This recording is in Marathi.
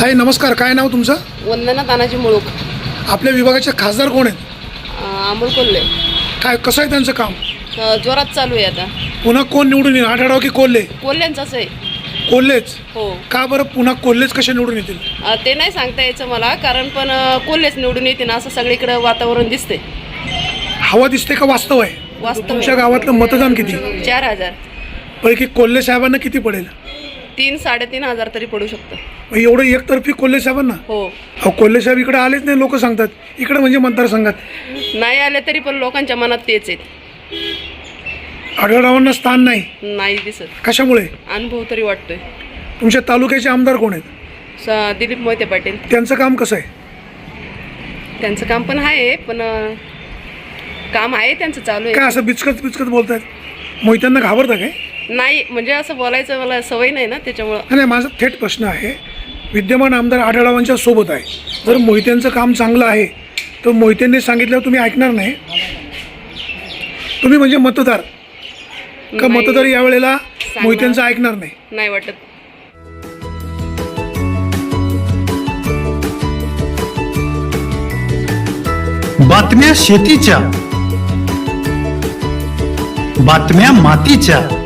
ताई नमस्कार. काय नाव तुमचं? वंदना तानाजी मुळूक. आपल्या विभागाचे खासदार कोण आहेत? अं, अमोल कोल्हे. काय कसं आहे त्यांचं काम? अं, जोरात चालू आहे आता. पुन्हा कोण निवडून येईल? आढळराव की कोल्हे? कोल्ह्यांचाच आहे. कोल्हेच? हो. का बरं पुन्हा कोल्हेच कसे निवडून येतील? अं, ते नाही सांगता यायचं मला कारण पण अं, कोल्हेच निवडून येते ना असं सगळीकडे वातावरण दिसते हवा दिसते का वास्तव आहे? वास्तव तुमच्या आहे. गावातलं मतदान किती? चार हजार. पैकी कोल्हे साहेबांना किती पडेल? तीन साडेतीन हजार तरी पडू शकतं. मग एवढं एकतर्फी कोल्हे साहेबांना? हो. अहो कोल्हे साहेब इकडे आलेच नाही लोक सांगतात. इकडे म्हणजे मतदारसंघात. नाही आले तरी पण लोकांच्या मनात तेच आहेत. आढळरावांना स्थान नाही. नाही दिसत. कशामुळे? अनुभव तरी वाटतोय. तुमच्या तालुक्याचे आमदार कोण आहेत? स- दिलीप मोहिते पाटील. त्यांचं काम कसं आहे? त्यांचं काम पण आहे पण अं, काम आहे त्यांचं चालू आहे. काय असं बिचकत बिचकत बोलतायत? मोहित्यांना घाबरता काय? नाही म्हणजे असं बोलायचं मला सवय नाही ना त्याच्यामुळं. नाही नाही, माझा थेट प्रश्न आहे. विद्यमान आमदार आढळरावांच्या सोबत आहे. जर मोहित्यांचं काम चांगलं आहे तर मोहित्यांनी सांगितल्यावर तुम्ही ऐकणार नाही. तुम्ही म्हणजे मतदार. का नाही. मतदार यावेळेला मोहित्यांचं ऐकणार नाही? नाही वाटत. बातम्या शेतीच्या. बातम्या मातीच्या.